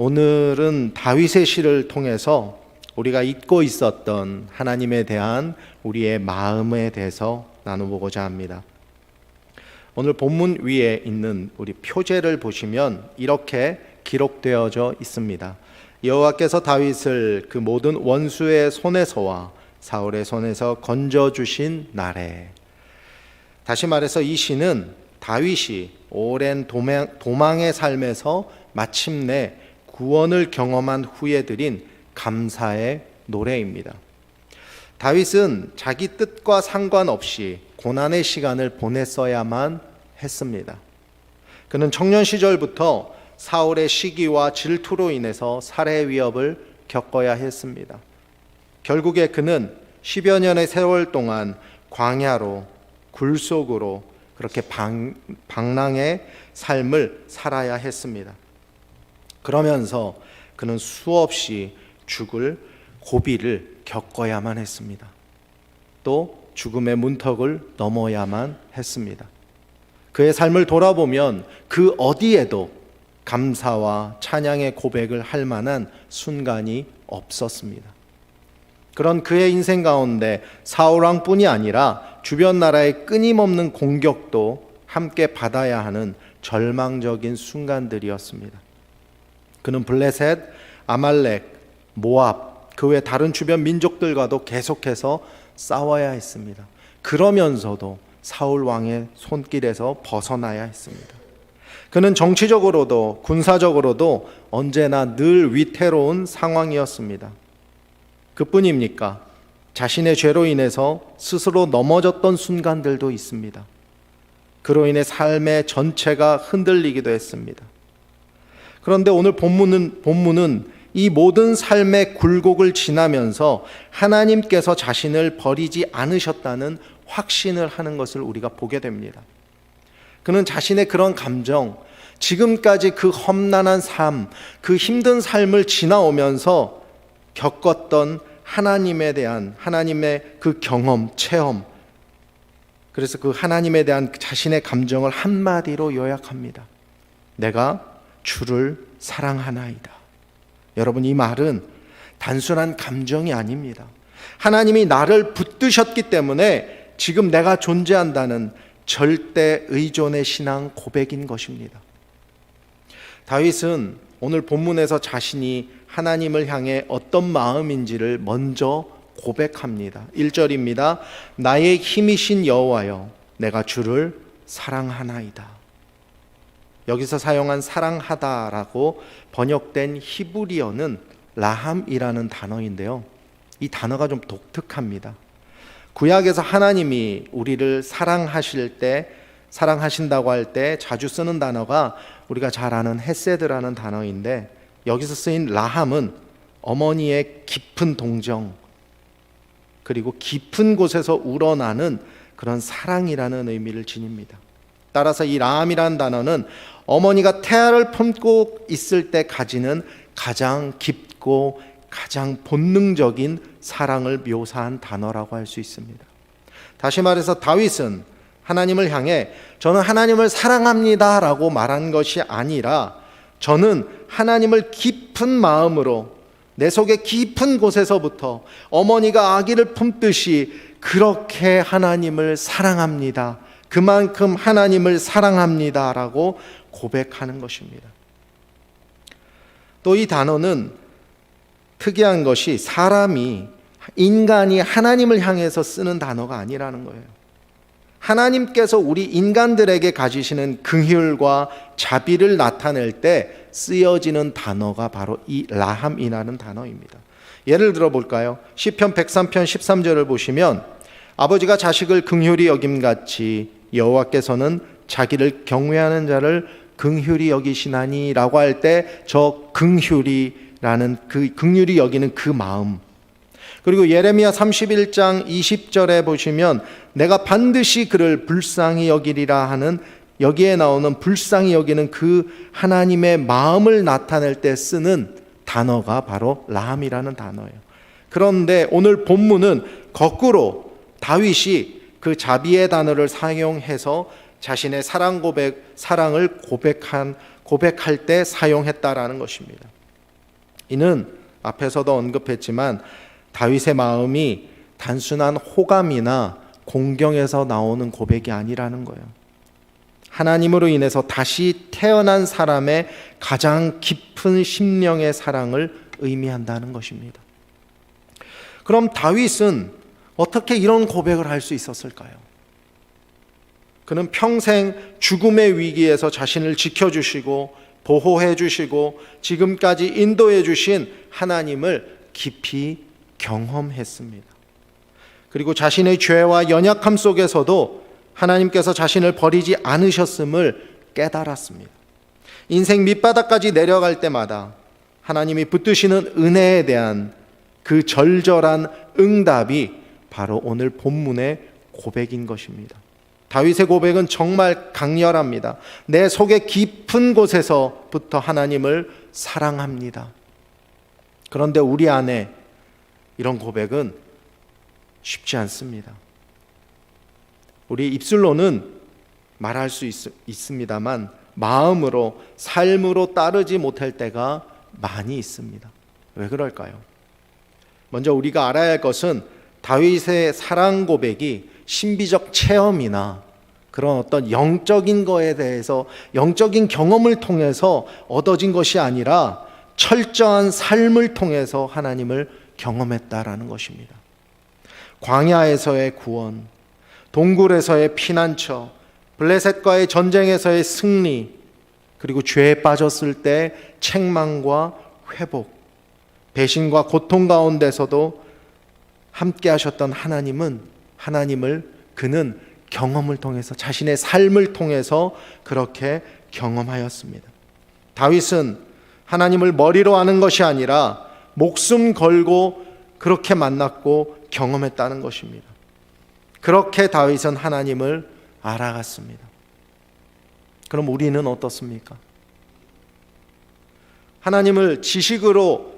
오늘은 다윗의 시를 통해서 우리가 잊고 있었던 하나님에 대한 우리의 마음에 대해서 나눠보고자 합니다. 오늘 본문 위에 있는 우리 표제를 보시면 이렇게 기록되어져 있습니다. 여호와께서 다윗을 그 모든 원수의 손에서와 사울의 손에서 건져 주신 날에 다시 말해서 이 시는 다윗이 오랜 도망, 도망의 삶에서 마침내 구원을 경험한 후에 드린 감사의 노래입니다. 다윗은 자기 뜻과 상관없이 고난의 시간을 보냈어야만 했습니다. 그는 청년 시절부터 사울의 시기와 질투로 인해서 살해 위협을 겪어야 했습니다. 결국에 그는 10여 년의 세월 동안 광야로 굴 속으로 그렇게 방, 방랑의 삶을 살아야 했습니다. 그러면서 그는 수없이 죽을 고비를 겪어야만 했습니다. 또 죽음의 문턱을 넘어야만 했습니다. 그의 삶을 돌아보면 그 어디에도 감사와 찬양의 고백을 할 만한 순간이 없었습니다. 그런 그의 인생 가운데 사울왕뿐이 아니라 주변 나라의 끊임없는 공격도 함께 받아야 하는 절망적인 순간들이었습니다. 그는 블레셋, 아말렉, 모압, 그 외 다른 주변 민족들과도 계속해서 싸워야 했습니다. 그러면서도 사울 왕의 손길에서 벗어나야 했습니다. 그는 정치적으로도 군사적으로도 언제나 늘 위태로운 상황이었습니다. 그뿐입니까? 자신의 죄로 인해서 스스로 넘어졌던 순간들도 있습니다. 그로 인해 삶의 전체가 흔들리기도 했습니다. 그런데 오늘 본문은, 본문은 이 모든 삶의 굴곡을 지나면서 하나님께서 자신을 버리지 않으셨다는 확신을 하는 것을 우리가 보게 됩니다. 그는 자신의 그런 감정, 지금까지 그 험난한 삶, 그 힘든 삶을 지나오면서 겪었던 하나님에 대한 하나님의 그 경험, 체험, 그래서 그 하나님에 대한 자신의 감정을 한마디로 요약합니다. 내가 주를 사랑하나이다. 여러분, 이 말은 단순한 감정이 아닙니다. 하나님이 나를 붙드셨기 때문에 지금 내가 존재한다는 절대 의존의 신앙 고백인 것입니다. 다윗은 오늘 본문에서 자신이 하나님을 향해 어떤 마음인지를 먼저 고백합니다. 1절입니다. 나의 힘이신 여호와여 내가 주를 사랑하나이다. 여기서 사용한 사랑하다라고 번역된 히브리어는 라함이라는 단어인데요. 이 단어가 좀 독특합니다. 구약에서 하나님이 우리를 사랑하실 때 사랑하신다고 할 때 자주 쓰는 단어가 우리가 잘 아는 헤세드라는 단어인데 여기서 쓰인 라함은 어머니의 깊은 동정 그리고 깊은 곳에서 우러나는 그런 사랑이라는 의미를 지닙니다. 따라서 이 라함이라는 단어는 어머니가 태아를 품고 있을 때 가지는 가장 깊고 가장 본능적인 사랑을 묘사한 단어라고 할 수 있습니다. 다시 말해서 다윗은 하나님을 향해 저는 하나님을 사랑합니다 라고 말한 것이 아니라 저는 하나님을 깊은 마음으로 내 속의 깊은 곳에서부터 어머니가 아기를 품듯이 그렇게 하나님을 사랑합니다. 그만큼 하나님을 사랑합니다라고 고백하는 것입니다. 또 이 단어는 특이한 것이 사람이 인간이 하나님을 향해서 쓰는 단어가 아니라는 거예요. 하나님께서 우리 인간들에게 가지시는 긍휼과 자비를 나타낼 때 쓰여지는 단어가 바로 이 라함이라는 단어입니다. 예를 들어 볼까요? 시편 103편 13절을 보시면 아버지가 자식을 긍휼히 여김 같이 여호와께서는 자기를 경외하는 자를 긍휼히 여기시나니라고 할 때 저 긍휼이라는 그 긍휼히 여기는 그 마음 그리고 예레미야 31장 20절에 보시면 내가 반드시 그를 불쌍히 여기리라 하는 여기에 나오는 불쌍히 여기는 그 하나님의 마음을 나타낼 때 쓰는 단어가 바로 라함이라는 단어예요. 그런데 오늘 본문은 거꾸로 다윗이 그 자비의 단어를 사용해서 자신의 사랑 고백, 사랑을 고백한 고백할 때 사용했다라는 것입니다. 이는 앞에서도 언급했지만 다윗의 마음이 단순한 호감이나 공경에서 나오는 고백이 아니라는 거예요. 하나님으로 인해서 다시 태어난 사람의 가장 깊은 심령의 사랑을 의미한다는 것입니다. 그럼 다윗은 어떻게 이런 고백을 할 수 있었을까요? 그는 평생 죽음의 위기에서 자신을 지켜주시고 보호해 주시고 지금까지 인도해 주신 하나님을 깊이 경험했습니다. 그리고 자신의 죄와 연약함 속에서도 하나님께서 자신을 버리지 않으셨음을 깨달았습니다. 인생 밑바닥까지 내려갈 때마다 하나님이 붙드시는 은혜에 대한 그 절절한 응답이 바로 오늘 본문의 고백인 것입니다. 다윗의 고백은 정말 강렬합니다. 내 속의 깊은 곳에서부터 하나님을 사랑합니다. 그런데 우리 안에 이런 고백은 쉽지 않습니다. 우리 입술로는 말할 수 있, 있습니다만 마음으로 삶으로 따르지 못할 때가 많이 있습니다. 왜 그럴까요? 먼저 우리가 알아야 할 것은 다윗의 사랑 고백이 신비적 체험이나 그런 어떤 영적인 거에 대해서 영적인 경험을 통해서 얻어진 것이 아니라 철저한 삶을 통해서 하나님을 경험했다라는 것입니다. 광야에서의 구원, 동굴에서의 피난처, 블레셋과의 전쟁에서의 승리, 그리고 죄에 빠졌을 때 책망과 회복, 배신과 고통 가운데서도 함께 하셨던 하나님은 하나님을 그는 경험을 통해서 자신의 삶을 통해서 그렇게 경험하였습니다. 다윗은 하나님을 머리로 아는 것이 아니라 목숨 걸고 그렇게 만났고 경험했다는 것입니다. 그렇게 다윗은 하나님을 알아갔습니다. 그럼 우리는 어떻습니까? 하나님을 지식으로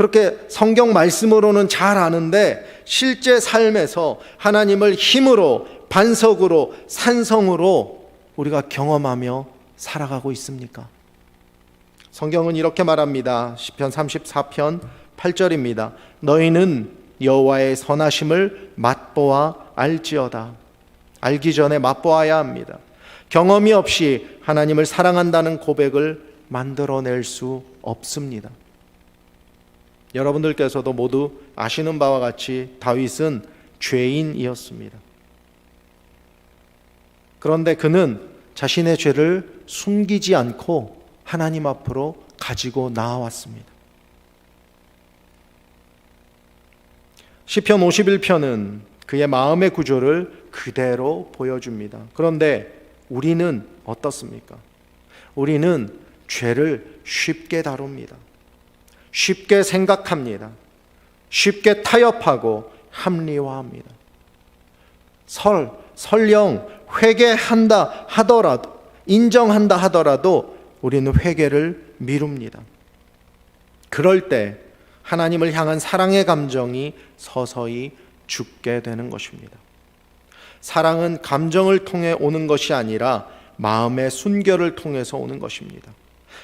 그렇게 성경 말씀으로는 잘 아는데 실제 삶에서 하나님을 힘으로 반석으로 산성으로 우리가 경험하며 살아가고 있습니까? 성경은 이렇게 말합니다. 시편 34편 8절입니다. 너희는 여호와의 선하심을 맛보아 알지어다. 알기 전에 맛보아야 합니다. 경험이 없이 하나님을 사랑한다는 고백을 만들어낼 수 없습니다. 여러분들께서도 모두 아시는 바와 같이 다윗은 죄인이었습니다. 그런데 그는 자신의 죄를 숨기지 않고 하나님 앞으로 가지고 나아왔습니다. 시편 51편은 그의 마음의 구조를 그대로 보여줍니다. 그런데 우리는 어떻습니까? 우리는 죄를 쉽게 다룹니다. 쉽게 생각합니다. 쉽게 타협하고 합리화합니다. 설, 설령 회개한다 하더라도, 인정한다 하더라도 우리는 회개를 미룹니다. 그럴 때 하나님을 향한 사랑의 감정이 서서히 죽게 되는 것입니다. 사랑은 감정을 통해 오는 것이 아니라 마음의 순결을 통해서 오는 것입니다.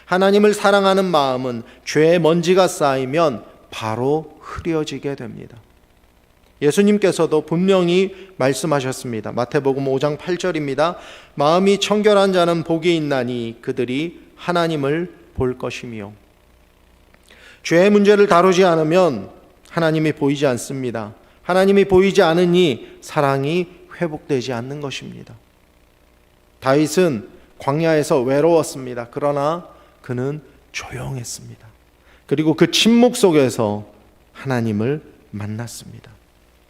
하나님을 사랑하는 마음은 죄의 먼지가 쌓이면 바로 흐려지게 됩니다. 예수님께서도 분명히 말씀하셨습니다. 마태복음 5장 8절입니다. 마음이 청결한 자는 복이 있나니 그들이 하나님을 볼 것이며 죄의 문제를 다루지 않으면 하나님이 보이지 않습니다. 하나님이 보이지 않으니 사랑이 회복되지 않는 것입니다. 다윗은 광야에서 외로웠습니다. 그러나 그는 조용했습니다. 그리고 그 침묵 속에서 하나님을 만났습니다.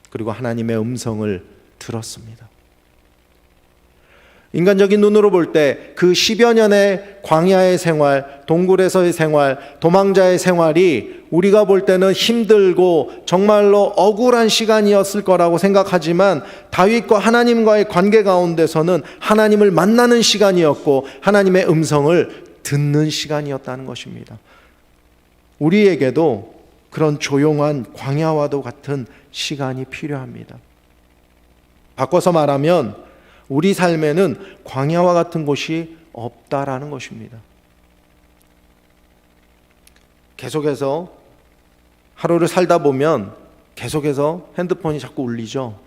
그리고 하나님의 음성을 들었습니다. 인간적인 눈으로 볼 때 그 10여 년의 광야의 생활, 동굴에서의 생활, 도망자의 생활이 우리가 볼 때는 힘들고 정말로 억울한 시간이었을 거라고 생각하지만 다윗과 하나님과의 관계 가운데서는 하나님을 만나는 시간이었고 하나님의 음성을 듣는 시간이었다는 것입니다. 우리에게도 그런 조용한 광야와도 같은 시간이 필요합니다. 바꿔서 말하면 우리 삶에는 광야와 같은 곳이 없다라는 것입니다. 계속해서 하루를 살다 보면 계속해서 핸드폰이 자꾸 울리죠.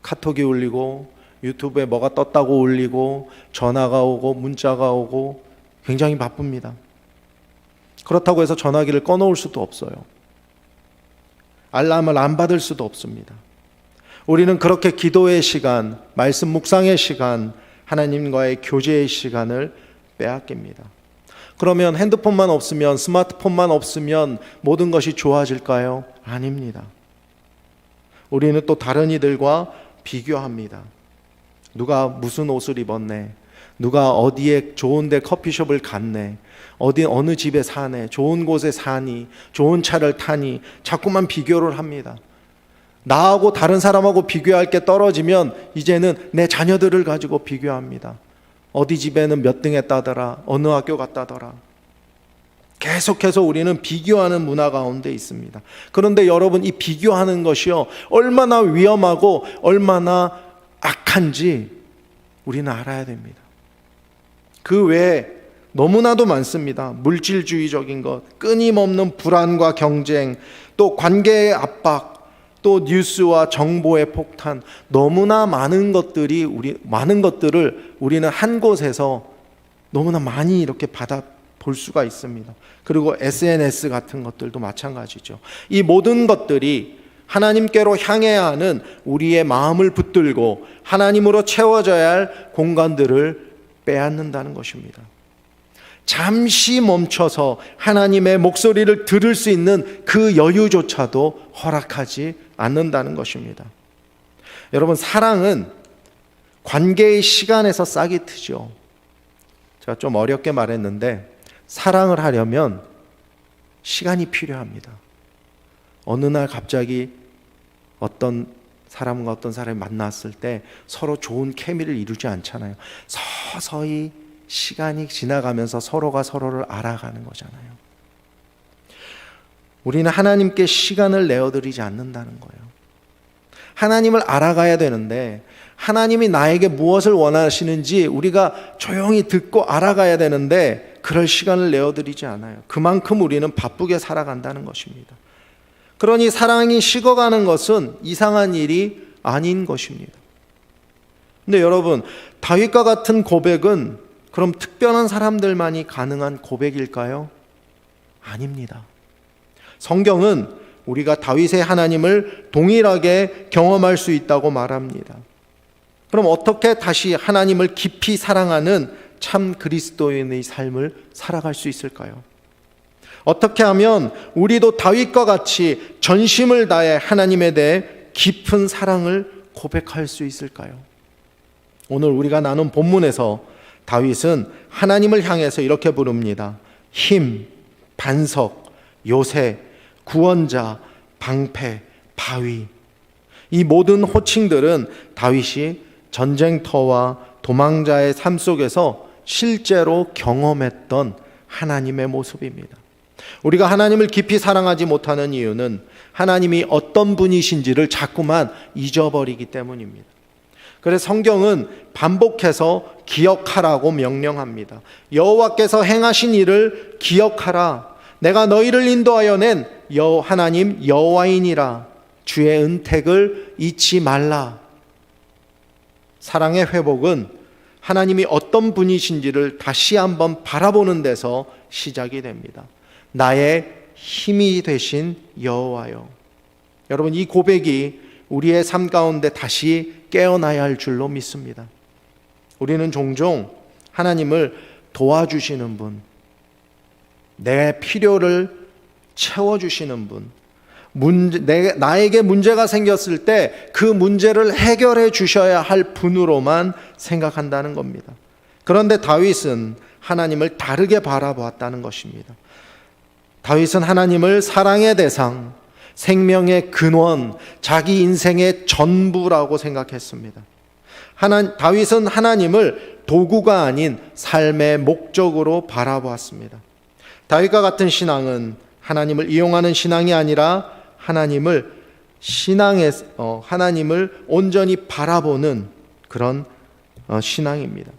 카톡이 울리고 유튜브에 뭐가 떴다고 울리고 전화가 오고 문자가 오고 굉장히 바쁩니다. 그렇다고 해서 전화기를 꺼놓을 수도 없어요. 알람을 안 받을 수도 없습니다. 우리는 그렇게 기도의 시간, 말씀 묵상의 시간, 하나님과의 교제의 시간을 빼앗깁니다. 그러면 핸드폰만 없으면 스마트폰만 없으면 모든 것이 좋아질까요? 아닙니다. 우리는 또 다른 이들과 비교합니다. 누가 무슨 옷을 입었네. 누가 어디에 좋은데 커피숍을 갔네. 어디 어느 집에 사네. 좋은 곳에 사니. 좋은 차를 타니. 자꾸만 비교를 합니다. 나하고 다른 사람하고 비교할 게 떨어지면 이제는 내 자녀들을 가지고 비교합니다. 어디 집에는 몇 등 했다더라. 어느 학교 갔다더라. 계속해서 우리는 비교하는 문화 가운데 있습니다. 그런데 여러분 이 비교하는 것이요 얼마나 위험하고 얼마나 악한지 우리는 알아야 됩니다. 그 외에 너무나도 많습니다. 물질주의적인 것, 끊임없는 불안과 경쟁, 또 관계의 압박, 또 뉴스와 정보의 폭탄, 너무나 많은 것들이 우리 많은 것들을 우리는 한 곳에서 너무나 많이 이렇게 받아 볼 수가 있습니다. 그리고 SNS 같은 것들도 마찬가지죠. 이 모든 것들이 하나님께로 향해야 하는 우리의 마음을 붙들고 하나님으로 채워져야 할 공간들을 빼앗는다는 것입니다. 잠시 멈춰서 하나님의 목소리를 들을 수 있는 그 여유조차도 허락하지 않는다는 것입니다. 여러분, 사랑은 관계의 시간에서 싹이 트죠. 제가 좀 어렵게 말했는데, 사랑을 하려면 시간이 필요합니다. 어느 날 갑자기 어떤 사람과 어떤 사람이 만났을 때 서로 좋은 케미를 이루지 않잖아요. 서서히 시간이 지나가면서 서로가 서로를 알아가는 거잖아요. 우리는 하나님께 시간을 내어드리지 않는다는 거예요. 하나님을 알아가야 되는데 하나님이 나에게 무엇을 원하시는지 우리가 조용히 듣고 알아가야 되는데 그럴 시간을 내어드리지 않아요. 그만큼 우리는 바쁘게 살아간다는 것입니다. 그러니 사랑이 식어가는 것은 이상한 일이 아닌 것입니다. 근데 여러분, 다윗과 같은 고백은 그럼 특별한 사람들만이 가능한 고백일까요? 아닙니다. 성경은 우리가 다윗의 하나님을 동일하게 경험할 수 있다고 말합니다. 그럼 어떻게 다시 하나님을 깊이 사랑하는 참 그리스도인의 삶을 살아갈 수 있을까요? 어떻게 하면 우리도 다윗과 같이 전심을 다해 하나님에 대해 깊은 사랑을 고백할 수 있을까요? 오늘 우리가 나눈 본문에서 다윗은 하나님을 향해서 이렇게 부릅니다. 힘, 반석, 요새, 구원자, 방패, 바위. 이 모든 호칭들은 다윗이 전쟁터와 도망자의 삶 속에서 실제로 경험했던 하나님의 모습입니다. 우리가 하나님을 깊이 사랑하지 못하는 이유는 하나님이 어떤 분이신지를 자꾸만 잊어버리기 때문입니다. 그래서 성경은 반복해서 기억하라고 명령합니다. 여호와께서 행하신 일을 기억하라. 내가 너희를 인도하여 낸 여 하나님 여호와이니라. 주의 은택을 잊지 말라. 사랑의 회복은 하나님이 어떤 분이신지를 다시 한번 바라보는 데서 시작이 됩니다. 나의 힘이 되신 여호와여. 여러분 이 고백이 우리의 삶 가운데 다시 깨어나야 할 줄로 믿습니다. 우리는 종종 하나님을 도와주시는 분, 내 필요를 채워주시는 분, 문제, 내, 나에게 문제가 생겼을 때 그 문제를 해결해 주셔야 할 분으로만 생각한다는 겁니다. 그런데 다윗은 하나님을 다르게 바라보았다는 것입니다. 다윗은 하나님을 사랑의 대상, 생명의 근원, 자기 인생의 전부라고 생각했습니다. 하나, 다윗은 하나님을 도구가 아닌 삶의 목적으로 바라보았습니다. 다윗과 같은 신앙은 하나님을 이용하는 신앙이 아니라 하나님을 신앙의 어, 하나님을 온전히 바라보는 그런 어, 신앙입니다.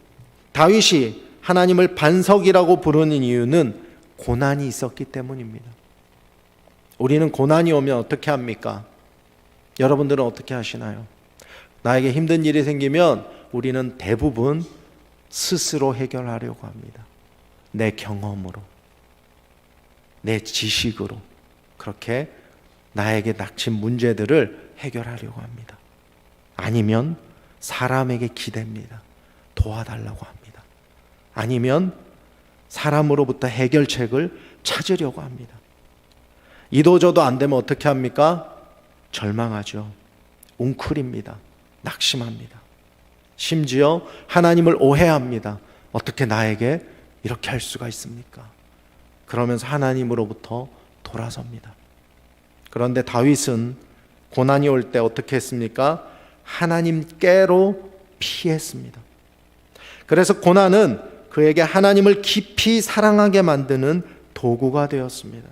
다윗이 하나님을 반석이라고 부르는 이유는 고난이 있었기 때문입니다. 우리는 고난이 오면 어떻게 합니까? 여러분들은 어떻게 하시나요? 나에게 힘든 일이 생기면 우리는 대부분 스스로 해결하려고 합니다. 내 경험으로, 내 지식으로 그렇게 나에게 닥친 문제들을 해결하려고 합니다. 아니면 사람에게 기댑니다. 도와달라고 합니다. 아니면 사람으로부터 해결책을 찾으려고 합니다. 이도저도 안 되면 어떻게 합니까? 절망하죠. 웅크립니다. 낙심합니다. 심지어 하나님을 오해합니다. 어떻게 나에게 이렇게 할 수가 있습니까? 그러면서 하나님으로부터 돌아섭니다. 그런데 다윗은 고난이 올 때 어떻게 했습니까? 하나님께로 피했습니다. 그래서 고난은 그에게 하나님을 깊이 사랑하게 만드는 도구가 되었습니다.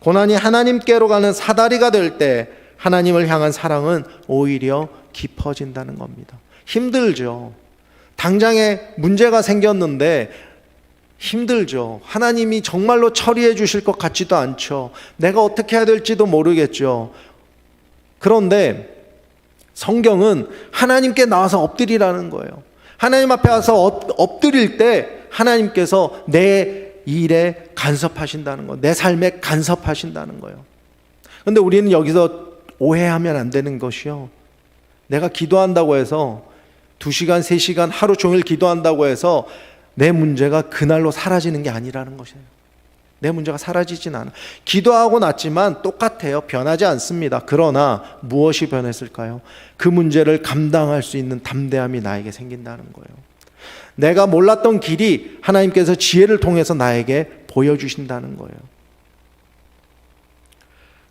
고난이 하나님께로 가는 사다리가 될 때 하나님을 향한 사랑은 오히려 깊어진다는 겁니다. 힘들죠. 당장에 문제가 생겼는데 힘들죠. 하나님이 정말로 처리해 주실 것 같지도 않죠. 내가 어떻게 해야 될지도 모르겠죠. 그런데 성경은 하나님께 나와서 엎드리라는 거예요. 하나님 앞에 와서 엎- 엎드릴 때 하나님께서 내 일에 간섭하신다는 거, 내 삶에 간섭하신다는 거예요. 근데 우리는 여기서 오해하면 안 되는 것이요. 내가 기도한다고 해서 두 시간, 세 시간, 하루 종일 기도한다고 해서 내 문제가 그날로 사라지는 게 아니라는 것이에요. 내 문제가 사라지진 않아. 기도하고 났지만 똑같아요. 변하지 않습니다. 그러나 무엇이 변했을까요? 그 문제를 감당할 수 있는 담대함이 나에게 생긴다는 거예요. 내가 몰랐던 길이 하나님께서 지혜를 통해서 나에게 보여주신다는 거예요.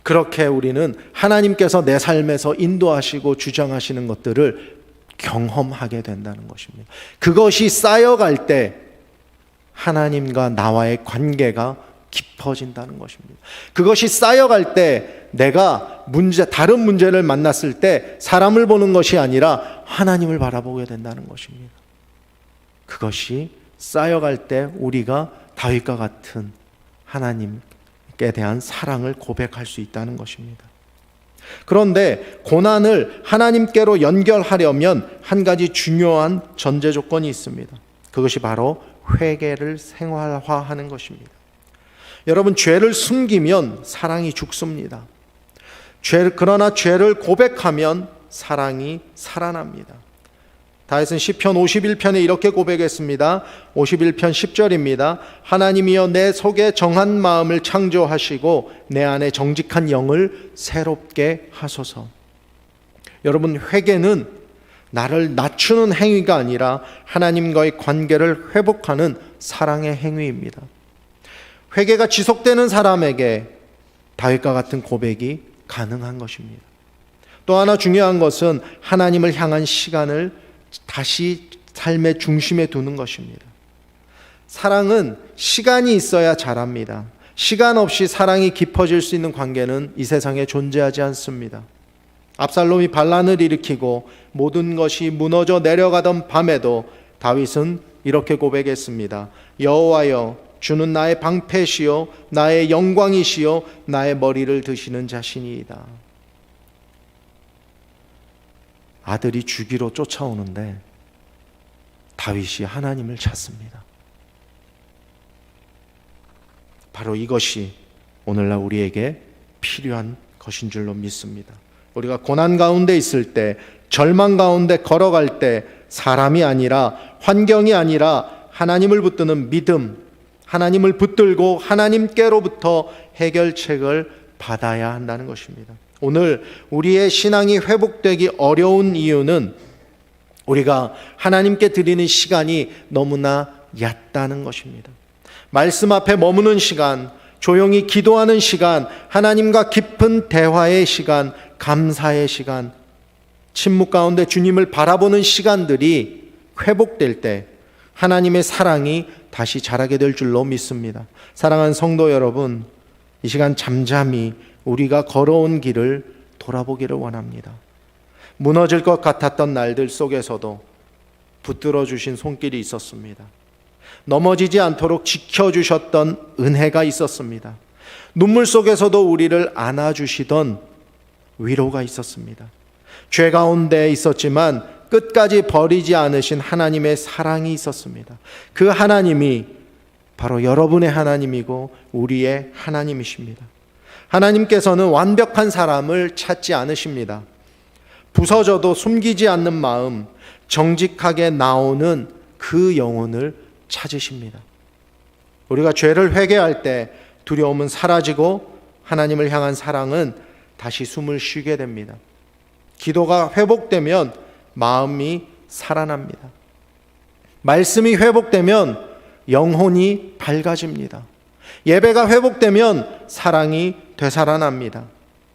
그렇게 우리는 하나님께서 내 삶에서 인도하시고 주장하시는 것들을 경험하게 된다는 것입니다. 그것이 쌓여갈 때 하나님과 나와의 관계가 깊어진다는 것입니다. 그것이 쌓여갈 때 내가 문제, 다른 문제를 만났을 때 사람을 보는 것이 아니라 하나님을 바라보게 된다는 것입니다. 그것이 쌓여갈 때 우리가 다윗과 같은 하나님께 대한 사랑을 고백할 수 있다는 것입니다. 그런데 고난을 하나님께로 연결하려면 한 가지 중요한 전제 조건이 있습니다. 그것이 바로 회개를 생활화하는 것입니다. 여러분 죄를 숨기면 사랑이 죽습니다. 죄 그러나 죄를 고백하면 사랑이 살아납니다. 다윗은 시편 51편에 이렇게 고백했습니다. 51편 10절입니다. 하나님이여 내 속에 정한 마음을 창조하시고 내 안에 정직한 영을 새롭게 하소서. 여러분 회개는 나를 낮추는 행위가 아니라 하나님과의 관계를 회복하는 사랑의 행위입니다. 회개가 지속되는 사람에게 다윗과 같은 고백이 가능한 것입니다. 또 하나 중요한 것은 하나님을 향한 시간을 다시 삶의 중심에 두는 것입니다. 사랑은 시간이 있어야 자랍니다. 시간 없이 사랑이 깊어질 수 있는 관계는 이 세상에 존재하지 않습니다. 압살롬이 반란을 일으키고 모든 것이 무너져 내려가던 밤에도 다윗은 이렇게 고백했습니다. 여호와여 주는 나의 방패시요 나의 영광이시요 나의 머리를 드시는 자신이이다. 아들이 주기로 쫓아오는데 다윗이 하나님을 찾습니다. 바로 이것이 오늘날 우리에게 필요한 것인 줄로 믿습니다. 우리가 고난 가운데 있을 때, 절망 가운데 걸어갈 때, 사람이 아니라, 환경이 아니라, 하나님을 붙드는 믿음, 하나님을 붙들고 하나님께로부터 해결책을 받아야 한다는 것입니다. 오늘 우리의 신앙이 회복되기 어려운 이유는 우리가 하나님께 드리는 시간이 너무나 얕다는 것입니다. 말씀 앞에 머무는 시간, 조용히 기도하는 시간, 하나님과 깊은 대화의 시간, 감사의 시간, 침묵 가운데 주님을 바라보는 시간들이 회복될 때 하나님의 사랑이 다시 자라게 될 줄로 믿습니다. 사랑하는 성도 여러분, 이 시간 잠잠히 우리가 걸어온 길을 돌아보기를 원합니다. 무너질 것 같았던 날들 속에서도 붙들어 주신 손길이 있었습니다. 넘어지지 않도록 지켜주셨던 은혜가 있었습니다. 눈물 속에서도 우리를 안아주시던 위로가 있었습니다. 죄 가운데 있었지만 끝까지 버리지 않으신 하나님의 사랑이 있었습니다. 그 하나님이 바로 여러분의 하나님이고 우리의 하나님이십니다. 하나님께서는 완벽한 사람을 찾지 않으십니다. 부서져도 숨기지 않는 마음, 정직하게 나오는 그 영혼을 찾으십니다. 우리가 죄를 회개할 때 두려움은 사라지고 하나님을 향한 사랑은 다시 숨을 쉬게 됩니다. 기도가 회복되면 마음이 살아납니다. 말씀이 회복되면 영혼이 밝아집니다. 예배가 회복되면 사랑이 되살아납니다.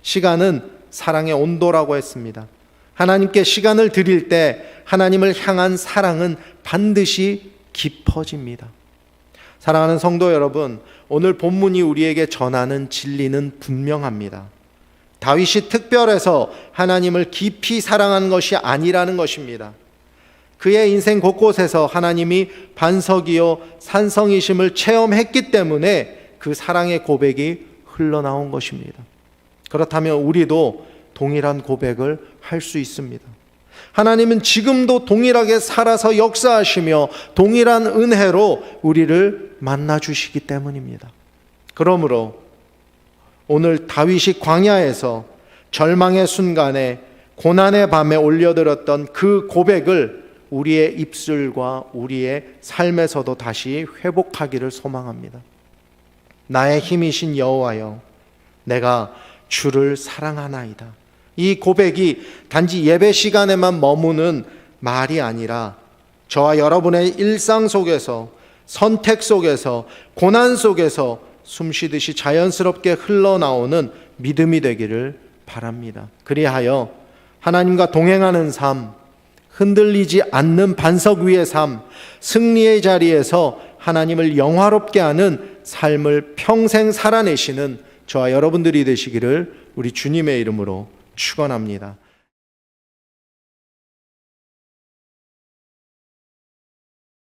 시간은 사랑의 온도라고 했습니다. 하나님께 시간을 드릴 때 하나님을 향한 사랑은 반드시 깊어집니다. 사랑하는 성도 여러분, 오늘 본문이 우리에게 전하는 진리는 분명합니다. 다윗이 특별해서 하나님을 깊이 사랑한 것이 아니라는 것입니다. 그의 인생 곳곳에서 하나님이 반석이요 산성이심을 체험했기 때문에 그 사랑의 고백이 흘러나온 것입니다. 그렇다면 우리도 동일한 고백을 할 수 있습니다. 하나님은 지금도 동일하게 살아서 역사하시며 동일한 은혜로 우리를 만나 주시기 때문입니다. 그러므로 오늘 다윗이 광야에서 절망의 순간에 고난의 밤에 올려드렸던 그 고백을 우리의 입술과 우리의 삶에서도 다시 회복하기를 소망합니다. 나의 힘이신 여호와여, 내가 주를 사랑하나이다. 이 고백이 단지 예배 시간에만 머무는 말이 아니라 저와 여러분의 일상 속에서 선택 속에서 고난 속에서 숨 쉬듯이 자연스럽게 흘러나오는 믿음이 되기를 바랍니다. 그리하여 하나님과 동행하는 삶, 흔들리지 않는 반석 위의 삶, 승리의 자리에서 하나님을 영화롭게 하는 삶을 평생 살아내시는 저와 여러분들이 되시기를 우리 주님의 이름으로 축원합니다.